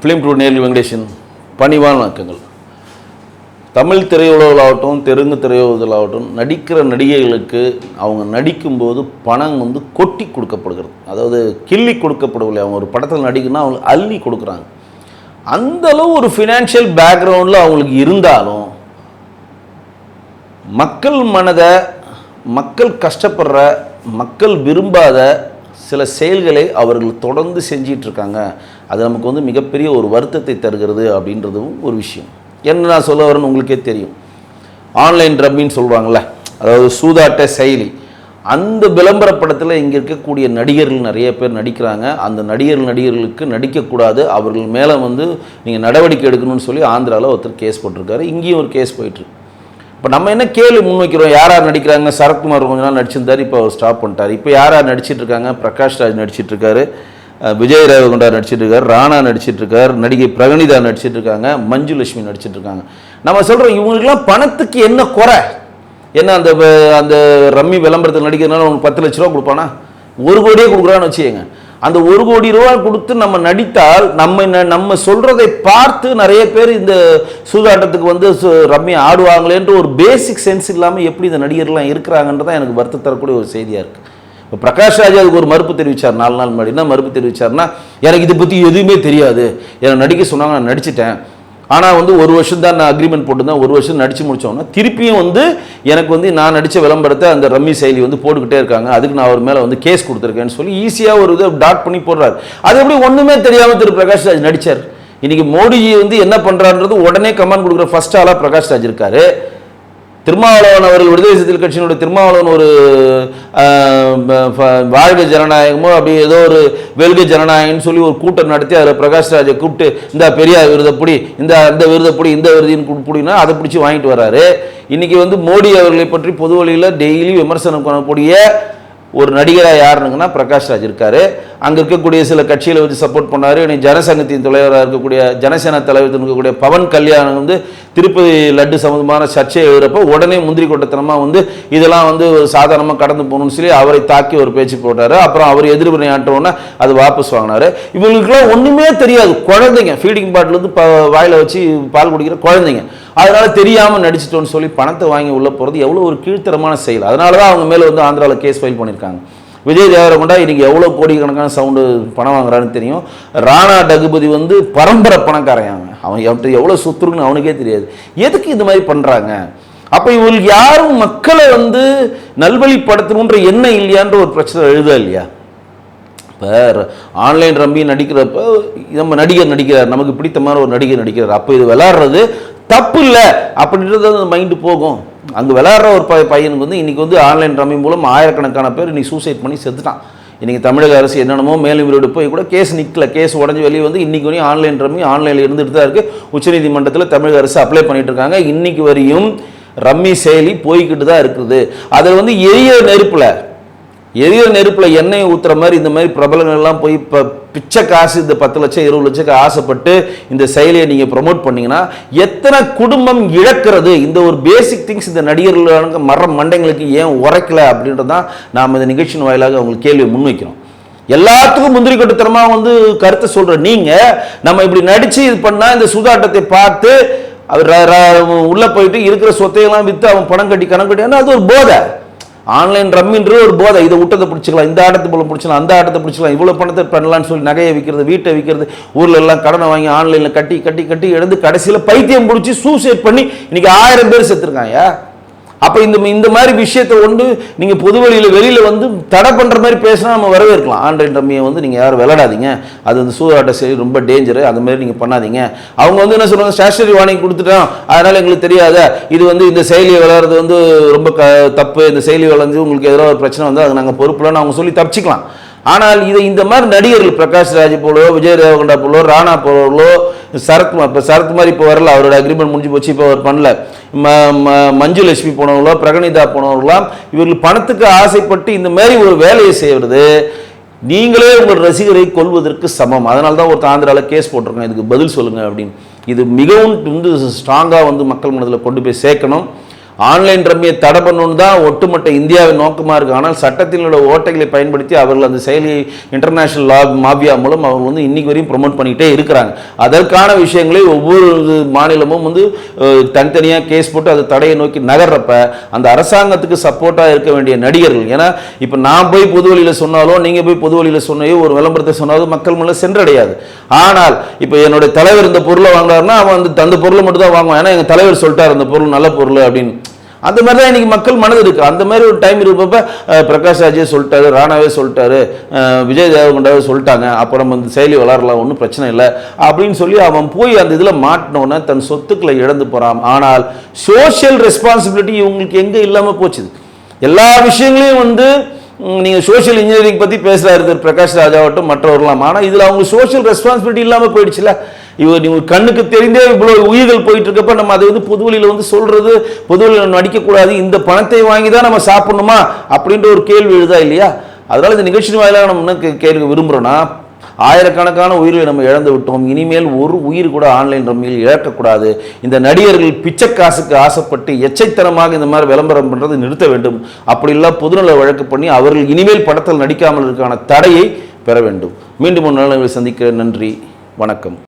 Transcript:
Film true nearly Venkatesan பணிவான வணக்கங்கள் தமிழ் திரையுலகிலாகட்டும் தெலுங்கு திரையுலகிலாகட்டும் நடிக்கிற நடிகைகளுக்கு அவங்க நடிக்கும்போது பணம் வந்து கொட்டி கொடுக்கப்படுகிறது. அதாவது கிள்ளி கொடுக்கப்படவில்லை அவங்க ஒரு படத்தில் நடிக்கணும்னா அவங்களுக்கு அள்ளி கொடுக்குறாங்க. அந்த அளவு ஒரு ஃபினான்ஷியல் பேக்ரவுண்டில் அவங்களுக்கு இருந்தாலும் மக்கள் மனதை மக்கள் கஷ்டப்படுற மக்கள் விரும்பாத சில செயல்களை அவர்கள் தொடர்ந்து செஞ்சிட்டு இருக்காங்க அது நமக்கு வந்து மிகப்பெரிய ஒரு வருத்தத்தை தருகிறது அப்படின்றதும் ஒரு விஷயம். என்ன நான் சொல்ல வரேன்னு உங்களுக்கே தெரியும். ஆன்லைன் ரம்மின்னு சொல்லுவாங்கள்ல அதாவது சூதாட்ட செயலி. அந்த விளம்பர படத்தில் இங்கே இருக்கக்கூடிய நடிகர்கள் நிறைய பேர் நடிக்கிறாங்க. அந்த நடிகர் நடிகர்களுக்கு நடிக்கக்கூடாது. அவர்கள் மேலே வந்து நீங்கள் நடவடிக்கை எடுக்கணும்னு சொல்லி ஆந்திராவில் ஒருத்தர் கேஸ் போட்டிருக்காரு. இங்கேயும் ஒரு கேஸ் போயிட்டுருக்கு இப்போ நம்ம என்ன கேள்வி முன்வைக்கிறோம் யார் யார் நடிக்கிறாங்க சரத்குமார் கொஞ்ச நாள் நடிச்சிருந்தார் இப்போ அவர் ஸ்டாப் பண்ணிட்டார். இப்போ யார் யார் நடிச்சிட்டுருக்காங்க பிரகாஷ் ராஜ் நடிச்சிட்ருக்காரு விஜய் ராகவகுண்டா நடிச்சிட்ருக்கார் ராணா நடிச்சிட்ருக்கார் நடிகை பிரகணிதா நடிச்சிட்ருக்காங்க மஞ்சுலட்சுமி மஞ்சு லட்சுமி நம்ம சொல்கிறோம் இவங்களுக்குலாம் பணத்துக்கு என்ன குறை? என்ன அந்த அந்த ரம்மி விளம்பரத்தில் நடிக்கிறதுனால உனக்கு பத்து லட்ச ரூபா கொடுப்பானா? ஒரு கோடியே கொடுக்குறான்னு வச்சுக்கோங்க. அந்த ஒரு கோடி ரூபா கொடுத்து நம்ம நடித்தால் நம்ம நம்ம சொல்றதை பார்த்து நிறைய பேர் இந்த சூதாட்டத்துக்கு வந்து சு- ஆடுவாங்களேன்ற ஒரு பேசிக் சென்ஸ் இல்லாமல் எப்படி இந்த நடிகர்லாம் இருக்கிறாங்கன்றதான் எனக்கு வருத்தம் தரக்கூடிய ஒரு செய்தியாக இருக்குது இப்போ பிரகாஷ் ராஜ் அதுக்கு ஒரு மறுப்பு தெரிவித்தார் நாலு நாள் முன்னாடி. என்ன மறுப்பு தெரிவித்தார்னா எனக்கு இதை பற்றி எதுவுமே தெரியாது. எனக்கு நடிக்க சொன்னாங்க நான் நடிச்சிட்டேன். ஆனால் வந்து ஒரு வருஷம் தான் நான் அக்ரிமெண்ட் போட்டிருந்தேன். ஒரு வருஷம் நடித்து முடிச்சோன்னா திருப்பியும் வந்து எனக்கு வந்து நான் நடித்த விளம்பரத்தை அந்த ரம்மி செயலி வந்து போட்டுக்கிட்டே இருக்காங்க. அதுக்கு நான் அவர் மேலே வந்து கேஸ் கொடுத்துருக்கேன்னு சொல்லி ஈஸியாக ஒரு இதை டாட் பண்ணி போடுறாரு. அது எப்படி ஒன்றுமே தெரியாமல் திரு பிரகாஷ் ராஜ் நடித்தார் இன்றைக்கி மோடிஜி வந்து என்ன பண்ணுறான்றது உடனே கமெண்ட் கொடுக்குற ஃபர்ஸ்ட் ஆளாக பிரகாஷ் ராஜ் இருக்காரு. திருமாவளவன் அவர்கள் விடுதலை சிறுத்தைகள் கட்சியினுடைய திருமாவளவன் ஒரு வாழ்க ஜனநாயகமோ அப்படி ஏதோ ஒரு வெல்க ஜனநாயகம்னு சொல்லி ஒரு கூட்டம் நடத்தி அதில் பிரகாஷ் ராஜை கூப்பிட்டு இந்த பெரியார் விருதப்படி இந்த அந்த விருதப்படி இந்த விருதின்னு பிடினா அதை பிடிச்சி வாங்கிட்டு வராரு. இன்னைக்கு வந்து மோடி அவர்களை பற்றி பொது வழியில் டெய்லி விமர்சனம் பண்ணக்கூடிய ஒரு நடிகராக யாருனுங்கன்னா பிரகாஷ் ராஜ் இருக்காரு. அங்கே இருக்கக்கூடிய சில கட்சிகளை வச்சு சப்போர்ட் பண்ணார். இன்னைக்கு ஜனசங்கத்தின் தலைவராக இருக்கக்கூடிய ஜனசேனா தலைவர் இருக்கக்கூடிய பவன் கல்யாணம் வந்து திருப்பதி லட்டு சம்மந்தமான சர்ச்சையை எழுதுறப்போ உடனே முந்திரி கொட்டத்தனமாக வந்து இதெல்லாம் வந்து ஒரு சாதாரணமாக கடந்து போகணும்னு சொல்லி அவரை தாக்கி ஒரு பேச்சு போட்டார். அப்புறம் அவர் எதிர்வினை ஆட்டோன்னே அது வாபஸ் வாங்கினார். இவங்களுக்குலாம் ஒன்றுமே தெரியாது. குழந்தைங்க ஃபீடிங் பாட்டிலேருந்து ப வாயில் வச்சு பால் குடிக்கிற குழந்தைங்க. அதனால் தெரியாமல் நடிச்சிட்டோன்னு சொல்லி பணத்தை வாங்கி உள்ள போகிறது எவ்வளோ ஒரு கீழ்த்தரமான செயல். அதனால தான் அவங்க மேலே வந்து ஆந்திராவில் கேஸ் ஃபைல் பண்ணியிருக்காங்க விஜய் தேவரகுண்டா இன்னைக்கு எவ்வளோ கோடிக்கணக்கான சவுண்டு பணம் வாங்குறான்னு தெரியும். ராணா டகுபதி வந்து பரம்பரை பணக்காரையாங்க. அவன் அவன் எவ்வளோ எவ்வளோ சொத்துருக்குன்னு அவனுக்கே தெரியாது. எதுக்கு இந்த மாதிரி பண்ணுறாங்க அப்போ இவங்களுக்கு யாரும் மக்களை வந்து நல்வழிப்படுத்தணுன்ற எண்ணம் இல்லையான்ற ஒரு பிரச்சனை எழுதா இல்லையா? இப்போ ஆன்லைன் ரம்மி நடிக்கிறப்ப நம்ம நடிகர் நடிக்கிறார். நமக்கு பிடித்தமான ஒரு நடிகர் நடிக்கிறார். அப்போ இது விளாட்றது தப்பு இல்லை அப்படின்றது அந்த மைண்டு போகும். அங்கே விளையாடுற ஒரு ப பையனுக்கு வந்து இன்றைக்கி வந்து ஆன்லைன் ரம்மி மூலம் ஆயிரக்கணக்கான பேர் இன்னைக்கு சூசைட் பண்ணி செத்துட்டான். இன்றைக்கி தமிழக அரசு என்னென்னமோ மேலும் போய் கூட கேஸ் நிற்கல கேஸ் உடஞ்சி வெளியே வந்து இன்றைக்கி வரையும் ஆன்லைன் ரம்மி ஆன்லைனில் இருந்துட்டு தான் இருக்குது உச்சநீதிமன்றத்தில் தமிழக அரசு அப்ளை பண்ணிகிட்டு இருக்காங்க. இன்றைக்கி வரையும் ரம்மி செயலி போய்கிட்டு தான் இருக்குது. அதில் வந்து எரிய நெருப்பில் எரியிற நெருப்பில் எண்ணெய் ஊற்றுற மாதிரி இந்த மாதிரி பிரபலங்கள்லாம் போய் இப்போ பிச்சை காசு இந்த பத்து லட்சம் இருபது லட்சக்கு ஆசைப்பட்டு இந்த செயலியை நீங்கள் ப்ரொமோட் பண்ணிங்கன்னா எத்தனை குடும்பம் இழக்கிறது? இந்த ஒரு பேசிக் திங்ஸ் இந்த நடிகர்களுக்கு மர மண்டைங்களுக்கு ஏன் உரைக்கல அப்படின்றது தான் நாம் இந்த நிகழ்ச்சியின் வாயிலாக அவங்களுக்கு கேள்வியை முன்வைக்கிறோம். எல்லாத்துக்கும் முந்திரி கட்டுத்தனமாக வந்து கருத்தை சொல்கிற நீங்கள் நம்ம இப்படி நடித்து இது பண்ணால் இந்த சூதாட்டத்தை பார்த்து அவர் உள்ளே போயிட்டு இருக்கிற சொத்தையெல்லாம் விற்று அவன் பணம் கட்டி கணக்கு கட்டி அது ஒரு போதை. ஆன்லைன் ரம்மின்ற ஒரு போதை. இதை விட்டதை பிடிச்சிக்கலாம் இந்த ஆட்டத்தை போல பிடிச்சலாம் அந்த ஆட்டத்தை பிடிச்சிக்கலாம் இவ்வளோ பணத்தை பண்ணலாம்னு சொல்லி நகையை விற்கிறது வீட்டை விற்கிறது ஊரில் எல்லாம் கடனை வாங்கி ஆன்லைனில் கட்டி கட்டி கட்டி எழுந்து கடைசியில் பைத்தியம் பிடிச்சி சூசைட் பண்ணி இன்னைக்கு ஆயிரம் பேர் செத்துருக்காங்க அப்போ இந்த இந்த மாதிரி விஷயத்தை ஒன்று நீங்கள் பொது வழியில் வெளியில் வந்து தடை பண்ணுற மாதிரி பேசினா நம்ம வரவேற்கலாம். ஆன்லைன் ரம்மியை வந்து நீங்கள் யாரும் விளையாடாதீங்க. அது வந்து சூதாட்ட செயல் ரொம்ப டேஞ்சரு அந்த மாதிரி நீங்கள் பண்ணாதீங்க. அவங்க வந்து என்ன சொல்கிறாங்க ஸ்டேஷனரி வார்னிங் கொடுத்துட்டோம் அதனால் எங்களுக்கு தெரியாத. இது வந்து இந்த செயலியை விளையாடுறது வந்து ரொம்ப க தப்பு. இந்த செயலி விளைஞ்சு உங்களுக்கு எதிராக ஒரு பிரச்சனை வந்து அது நாங்கள் பொறுப்புலன்னு அவங்க சொல்லி தப்பிச்சிக்கலாம். ஆனால் இதை இந்த மாதிரி நடிகர்கள் பிரகாஷ் ராஜ் போலோ விஜய் தேவகண்டா போலோ ராணா போலோ சரத்குமார் இப்போ சரத்குமார் இப்போ வரல அவரோட அக்ரிமெண்ட் முடிஞ்சு போச்சு இப்போ அவர் பண்ணல. ம ம- மஞ்சு லட்சுமி போனவங்களோ பிரகணிதா போனவங்களாம் இவர்கள் பணத்துக்கு ஆசைப்பட்டு இந்த மாதிரி ஒரு வேலையை செய்வது நீங்களே உங்கள் ரசிகரை கொல்வதற்கு சமம். அதனால தான் ஒரு ஆந்திராவில் கேஸ் போட்டிருக்கோம் இதுக்கு பதில் சொல்லுங்கள் அப்படின்னு. இது மிகவும் வந்து ஸ்ட்ராங்காக வந்து மக்கள் மனதில் கொண்டு போய் சேர்க்கணும். ஆன்லைன் ரம்மியை தடை பண்ணணும் தான் ஒட்டுமொத்த இந்தியாவின் நோக்கமாக இருக்குது ஆனால் சட்டத்தில் உள்ள ஓட்டைகளை பயன்படுத்தி அவர்கள் அந்த செயலியை இன்டர்நேஷனல் லா மாஃபியா மூலம் அவங்க வந்து இன்றைக்கு வரையும் ப்ரொமோட் பண்ணிக்கிட்டே இருக்கிறாங்க. அதற்கான விஷயங்களை ஒவ்வொரு மாநிலமும் வந்து தனித்தனியாக கேஸ் போட்டு அதை தடையை நோக்கி நகர்றப்ப அந்த அரசாங்கத்துக்கு சப்போர்ட்டாக இருக்க வேண்டிய நடிகர்கள். ஏன்னா இப்போ நான் போய் பொது வழியில் சொன்னாலும் நீங்கள் போய் பொது வழியில் சொன்னாயோ ஒரு விளம்பரத்தை சொன்னாலும் மக்கள் முன்னே சென்றடையாது. ஆனால் இப்போ என்னுடைய தலைவர் இந்த பொருளை வாங்குறாருன்னா அவன் வந்து அந்த பொருளை மட்டும் தான் வாங்குவான். ஏன்னா எங்கள் தலைவர் சொல்லிட்டார் அந்த பொருள் நல்ல பொருள் அப்படின்னு. அந்த மாதிரி தான் இன்றைக்கி மக்கள் மனது இருக்குது அந்த மாதிரி ஒரு டைம் இருப்பப்ப பிரகாஷ் ராஜே சொல்லிட்டாரு ராணாவே சொல்லிட்டாரு விஜய் தேவகுண்டாவே சொல்லிட்டாங்க அப்புறம் வந்து செயலி வளரலாம் ஒன்றும் பிரச்சனை இல்லை அப்படின்னு சொல்லி அவன் போய் அந்த இதில் மாட்டினோன்னே தன் சொத்துக்களை இழந்து போகிறான் ஆனால் சோஷியல் ரெஸ்பான்சிபிலிட்டி இவங்களுக்கு எங்கே இல்லாமல் போச்சுது? எல்லா விஷயங்களையும் வந்து நீங்கள் சோஷியல் இன்ஜினியரிங் பற்றி பேசுகிறாரு திரு பிரகாஷ் ராஜாவட்டும் மற்றவர்களாம். ஆனால் இதில் அவங்க சோஷியல் ரெஸ்பான்சிபிலிட்டி இல்லாமல் போயிடுச்சுல. இவர் நீங்கள் கண்ணுக்கு தெரிந்தே இவ்வளோ உயிர்கள் போயிட்டு இருக்கப்ப நம்ம அதை வந்து பொதுவெளியில் வந்து சொல்றது பொதுவெளியில நடிக்கக்கூடாது இந்த பணத்தை வாங்கி தான் நம்ம சாப்பிடணுமா அப்படின்ற ஒரு கேள்வி எழுதா இல்லையா? அதனால இந்த நிகழ்ச்சி வாயிலாக நம்ம என்ன கே- கேட்க விரும்புறோம்னா ஆயிரக்கணக்கான உயிர்களை நம்ம இழந்து விட்டோம். இனிமேல் ஒரு உயிர் கூட ஆன்லைன் ரம்மியில் இழக்கக்கூடாது. இந்த நடிகர்கள் பிச்சை காசுக்கு ஆசைப்பட்டு எச்சைத்தனமாக இந்த மாதிரி விளம்பரம் பண்ணுறது நிறுத்த வேண்டும். அப்படிலாம் பொதுநல வழக்கு பண்ணி அவர்கள் இனிமேல் படத்தில் நடிக்காமல் இருக்கான தடையை பெற வேண்டும். மீண்டும் ஒரு நாள் சந்திக்க நன்றி. வணக்கம்.